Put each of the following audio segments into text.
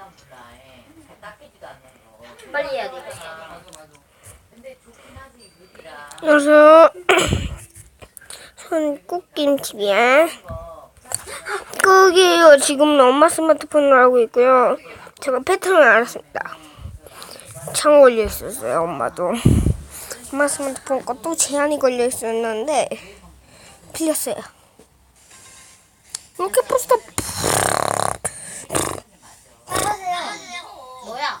난 몰라. 예. 닦이지도 않는 거. 빨리 해야 돼. 아, 근데 좋긴 하지 무기라. 그래서 손국김치야. 거. 끄기요. 지금 엄마 스마트폰으로 하고 있고요. 제가 패턴을 알았습니다. 창 걸려 있었어요. 엄마도. 엄마 스마트폰 것도 제한이 걸려 있었는데 틀렸어요. 이렇게 포스터 뭐야?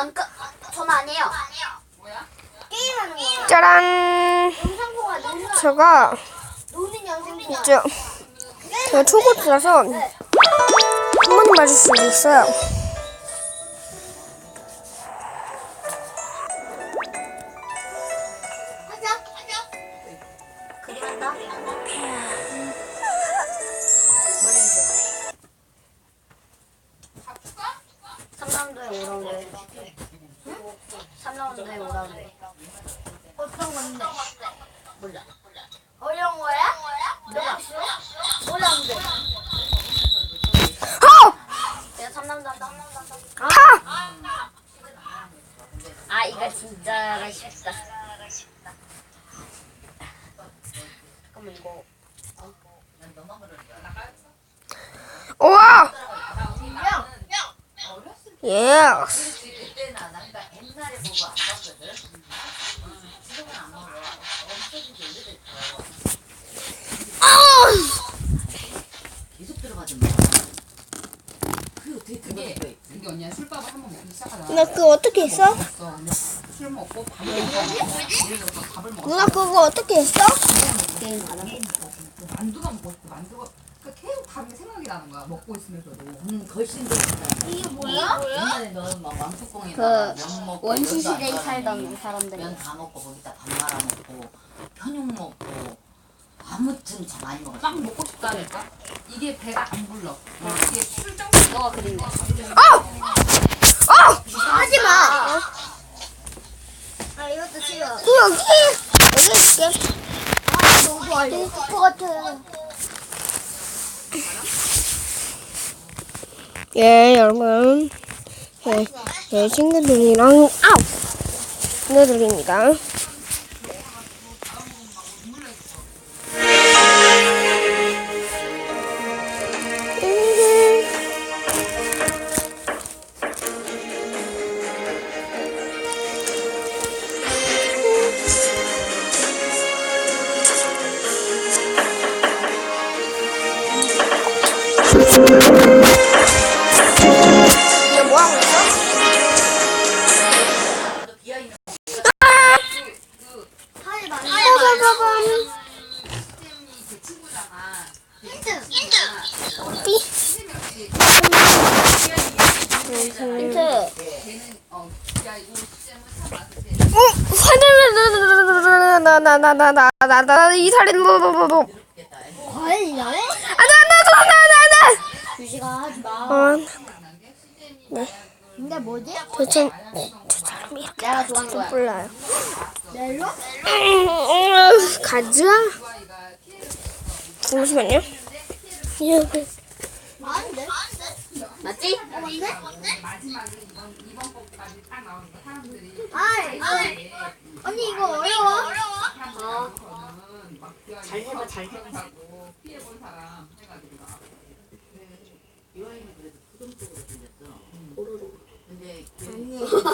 안 까. 전화 아니에요. 뭐야? 게임하는 거야 짜란 영상 보고 노는 제가 노는 영상 보고 있죠 제가 초보라서 한 번은 맞을 수도 있어요 날아가 싶다. 잠깐만 이거. 우와! 예. 예스! 너 그거 어떻게 했어? 누나 그거 어떻게 했어? 만두가 먹고 싶어. 만두가 그러니까 계속 밥이 생각이 나는 거야. 먹고 있으면서도. 음, 좋다. 이게 뭐야? 옛날에 너는 막 왕뚜껑에다가 면 먹고 원시 시대에 살던 사람들이. 면다 먹고 거기다 밥 말아 먹고 편육 먹고 아무튼 참 많이 먹었어. 막 먹고 싶다니까. 이게 배가 안 불러. 이게 술정 너가 그린다. 하지 마. 아 이것도 싫어. 그 여기 여기 있게 아 너무 알고 싶을 것 같아. 예 여러분 예, 예 친구들이랑 아우 친구들입니다 도대체 저 사람 이렇게 가지도 몰라요. 음, 가자. 잠시만요. 여기. 그 맞지? 언니 이거 어려워? 어. 잘 해봐, 잘 해봐. 해.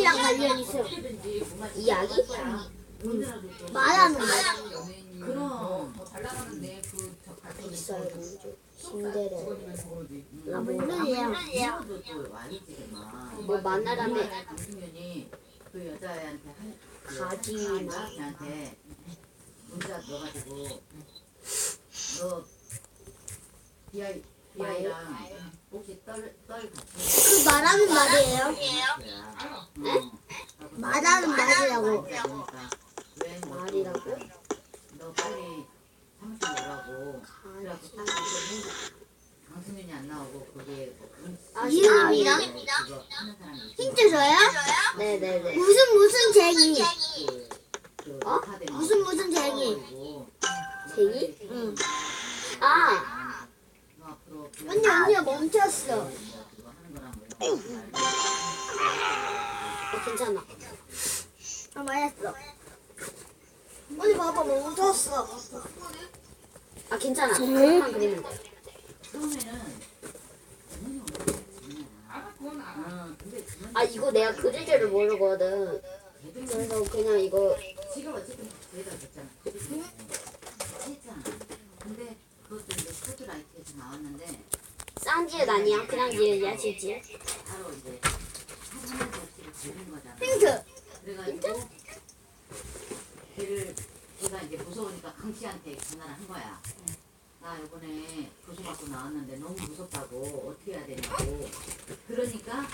이야기랑 관련 있어요. 뭔가 이야기? 말하는 거. 그럼. 더잘 나가는데. 직원이면서 그러지 아또 와이지만 뭐 만나라며. 그. 걔한테 문자 넣어가지고 너 비아이 비 아이랑 혹시 떨 떨 같이 그 말하는 말이에요. 거야. 응. 말하는 말이라고. 그러니까 왜 뭐, 말이라고? 너 빨리 사무실 오라고. 그래갖고 딱 그랬더니 강승윤이 안 나오고 거기에 뭐 금- 아, 이름이랑? 그거 하는 사람이 있어. 힌트 줘요? 네네네. 무슨 무슨 쟁이? 그, 그 어? 무슨 무슨 쟁이? 쟁이? 응. 아 언니 언니가 멈췄어. 어, 괜찮아. 아 말했어. 언니 봐봐 멈췄어. 아 괜찮아. 그것만 그리면 돼. 아 이거 내가 그릴 줄을 모르거든. 그래서 그냥 이거 지가 어쨌든 줬잖아. 했잖아. 근데 그것도 이제 스포트라이트에서 나왔는데 싼지은 아니야. 그냥 얘야 지지. 바로 이제 사진의 접시를 들은 거잖아. 힌트. 그래가지고 걔를 걔가 이제 무서우니까 강 씨한테 전화를 한 거야. 나 이번에 고소받고 나왔는데 너무 무섭다고 어떻게 해야 되냐고. 그러니까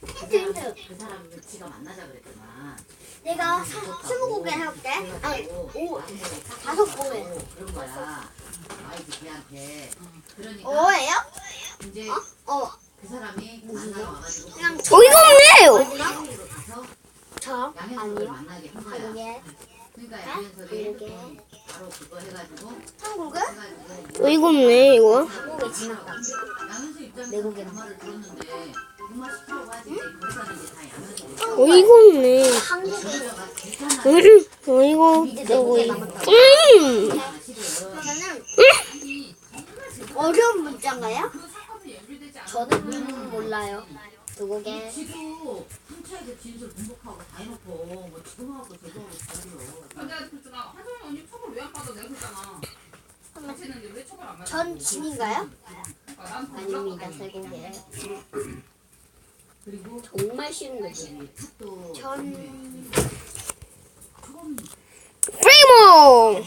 그 사람 그 사람을 지가 만나자 그랬더만. 내가 사- 스무 곡에 해볼게. 아니 오 다섯 곡에. 그런 거야. 아이지 걔한테. 그러니까 오예요? 이제 어. 그 사람이 만나러 와가지고 그냥 어이가 없네요. 양으로 가서 저 양현석을 아니요. 만나게 한 거야. 한국에 그러니까 양현석이 한국에. 바로 그거 해가지고 한국에? 해가지고 어이가 없네 이거. 한국에 지나가. 양현석 입장에서 내국에. 그 말을 들었는데 그말 시키려고 하지 거기서는 이제 다 양현석이 어이가 없네. 한국에 괜찮아 음, 어이가 남았다. 음. 실은 그러 어려운 문자인가요? 저는 몰라요. 두 곡에 지도 한차에서 진술 분석하고 다 해놓고 뭐 지금하고 제도하고 다르요 아, 내가 그랬잖아 한정현 언니 처벌 왜안 받아 내가 그랬잖아 같이 했는데 왜 처벌 안 받아 전 진인가요? 아닙니다. 그리고 정말 쉬운 거지. 전 프리모.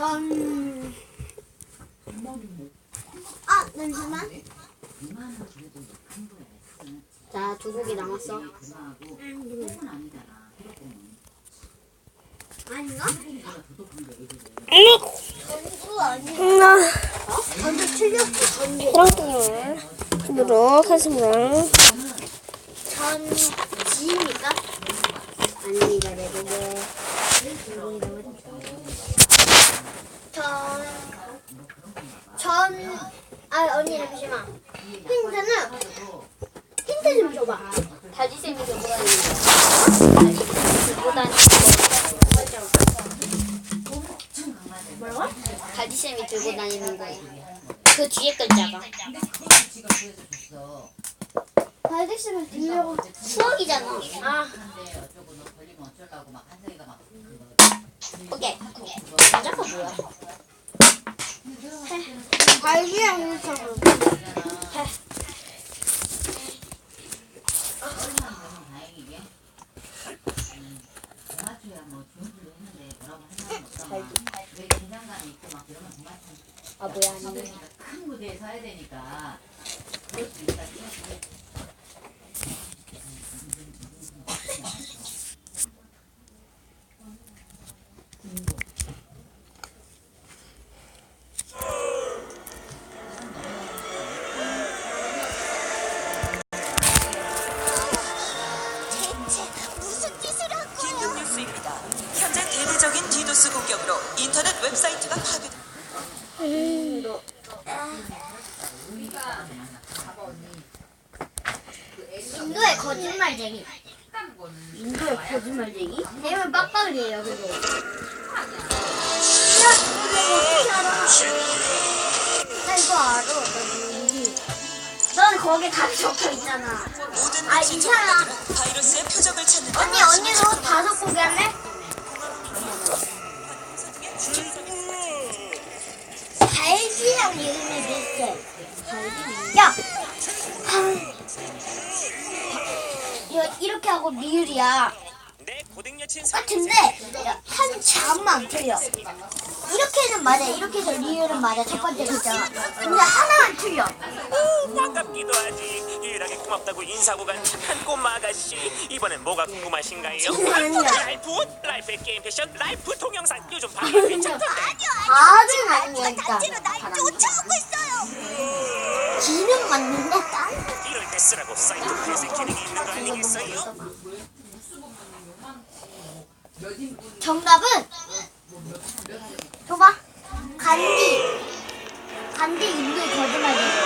전. 아 잠시만. 자, 두 곡이 남았어. 아닌가? 조금보다 더 독한 거 애들은 전구 아니. 나 전구 틀렸어. 전구. 그렇군요. 보도록 하겠습니다. 전 지입니까? 아닙니다. 네 곡에 전. 전. 아 언니 잠시만. 힌트는 힌트 좀 줘봐. 다지쌤이 엄청 강하대 뭐라고? 거. 다지쌤이 들고 다니는 거. 그 뒤에 글자가 발색심을 들려고. 추억이잖아. 아, 예. 오케이. 뭐야? 아 뭐야? 큰 무대에서 해야 되니까. 야! 야, 이렇게 하고 미율이야. 내 고딩 여친 같은데 야, 한 자만 틀려. 이렇게는 맞아. 이렇게 해서 리을은 맞아. 첫 번째 글자가. 근데 하나만 틀려. 반갑기도 하지 유일하게 고맙다고 인사하고 간 착한 꼬마 아가씨 이번엔 뭐가 궁금하신가요? 라이프 옷, 라이프의 게임 패션, 라이프 동영상 요즘 반응 괜찮던데 아주 아니니까. 기능 맞는데 딴? 이럴 때 쓰라고 사이트 회색 기능이 있는 거 아니겠어요? 정답은 줘봐. 간디. 간디 인도의 거짓말쟁이. 그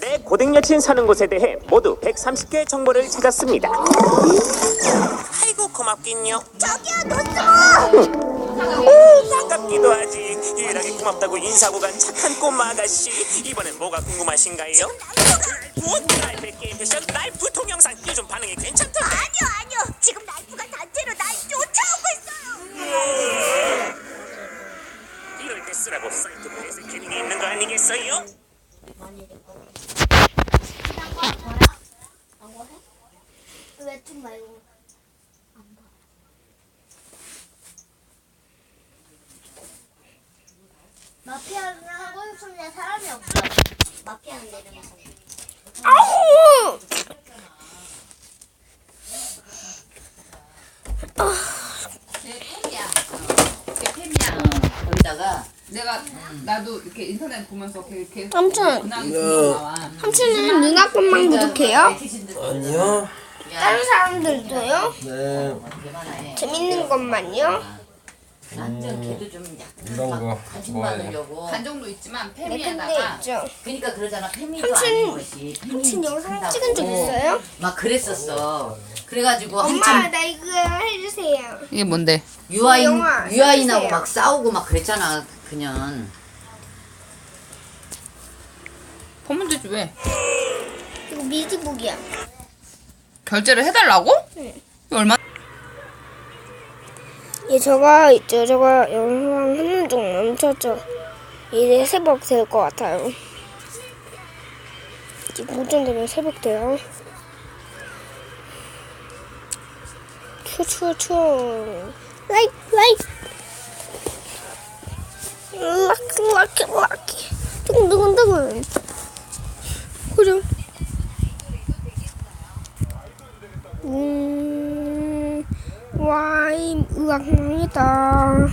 내 고딩 여친 사는 곳에 대해 모두 130개의 정보를 찾았습니다. 아이고 고맙긴요. 저기요, 너 오, 반갑기도 하지. 유일하게 고맙다고 인사하고 간 착한 꼬마 아가씨. 이번엔 뭐가 궁금하신가요? 라이프 옷, 라이프의 게임 패션, 라이프 동영상. 요즘 반응이 괜찮던데? 아니요, 아니요. 지금 라이프가 단체로 날 쫓아오고 있어요. 이럴 때 쓰라고 사이트 회색 기능이 있는 거 아니겠어요? 말고. 마피아는 하고 싶은데 사람이 없어. 마피아는 내려가서. 아우! 제 팬이야. 제 팬이야. 거기다가 내가 나도 이렇게 인터넷 보면서 걔 계속 삼촌. 근황이 나와. 삼촌은 누나 것만 구독해요? 네티즌들 아니요. 다른 사람들도요? 네. 재밌는 것만요? 완전 걔도 좀 이런 약간 관심. 받으려고 간 정도 있지만 네, 근데 팬이에다가 있죠. 그러니까 그러잖아 페미도 삼촌, 아닌 것이 삼촌 영상. 찍은 적 있어요? 막 그랬었어 그래가지고 엄마, 한참 나 이거 해주세요. 이게 뭔데? 유아인 영화 유아인하고 해주세요. 막 싸우고 막 그랬잖아 그냥 보면 되지 왜? 이거 미디북이야. 결제를 해달라고? 네. 이거 얼마? 예, 저가 있죠. 저가 영상 하는 중 멈췄죠. 이제 새벽 될 것 같아요. 이제 무전 되면 새벽 돼요. 추워 추워 추워. 라이크 라이크. 락키 락키 락키. 두근두근두근. 그죠? 음, 와이 으악망이다.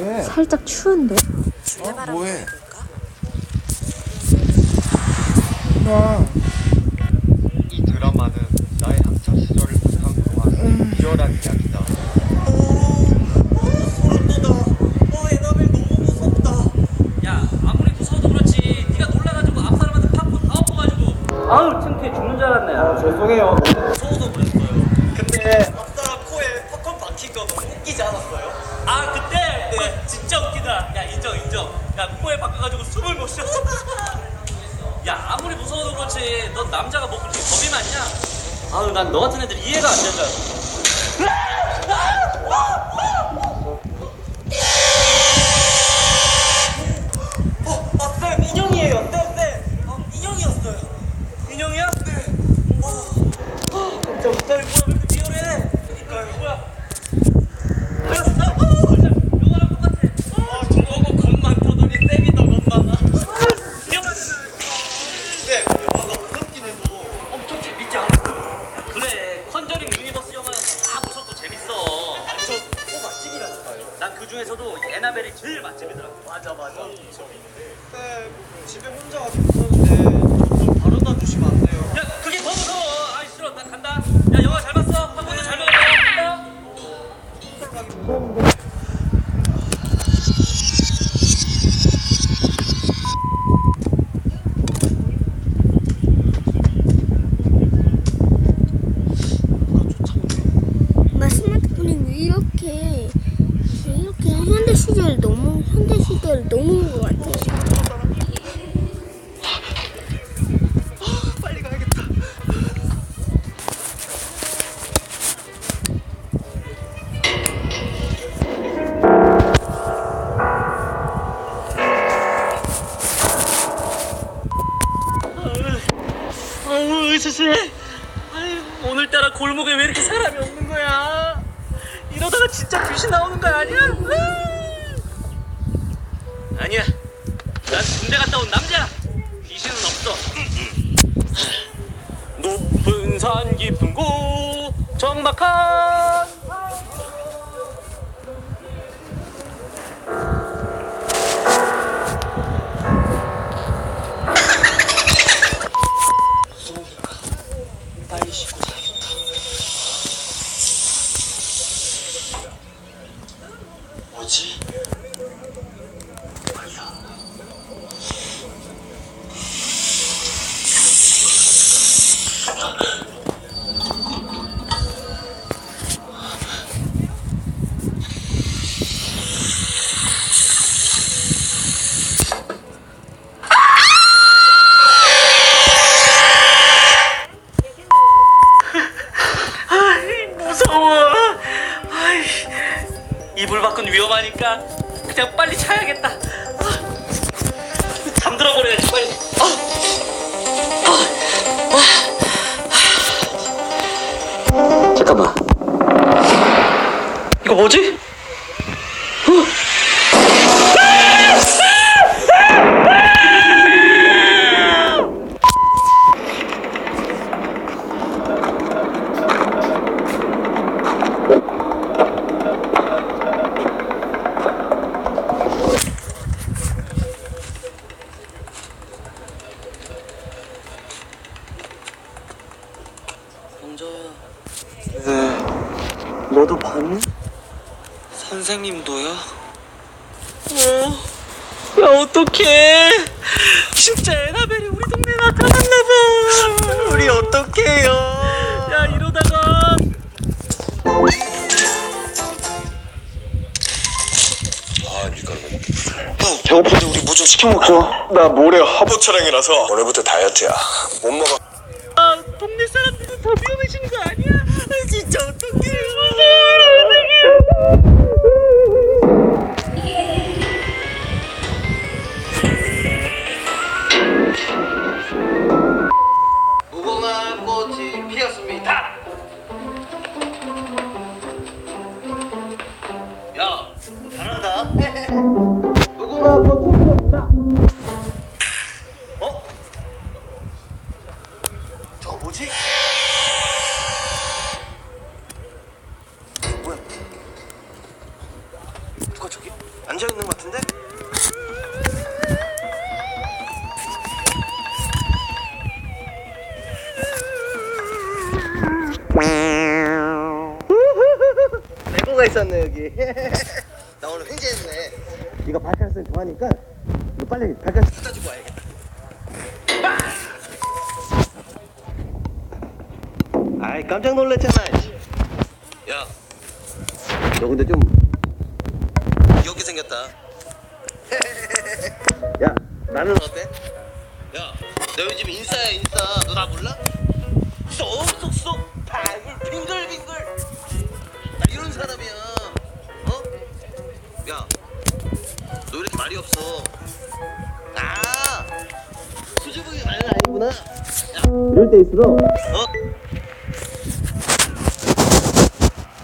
왜? 살짝 추운데? 어? 뭐해? 누나 이 드라마는 나의 학창 시절을 부상한 음. 리얼한 이야기다 아우 창피해 죽는 줄 알았네 아 죄송해요 난 너 같은 애들 이해가 안 된다. Boom. 진짜 귀신 나오는 거 아니야? 아니야. 난 군대 갔다 온 남자야. 귀신은 없어. 아. 높은 산 깊은 곳 정막한 선생님도요? 어, 야 어떡해. 진짜 에나벨이 우리 동네에 나타났나봐. 우리 어떡해요? 야 이러다가 배고픈데 우리 뭐 좀 시켜 먹자. 나 모레 화보 촬영이라서 오늘부터 다이어트야. 못 먹어. 레고가 있었네 여기. 나 오늘 횡재했네. 네가 발카스 좋아하니까 너 빨리 발카스 갖다 주고 와야겠다. 아이 깜짝 놀랐잖아. 야, 너 근데 좀 귀엽게 생겼다. 야, 나는 어때? 야, 너 요즘 인싸야 인싸. 너 나 몰라? 쏙쏙쏙 발을 빙글빙글. 사람이야. 어? 야, 너 이렇게 말이 없어. 아, 수줍음이 말은 아니구나. 야, 이럴 때일수록 어?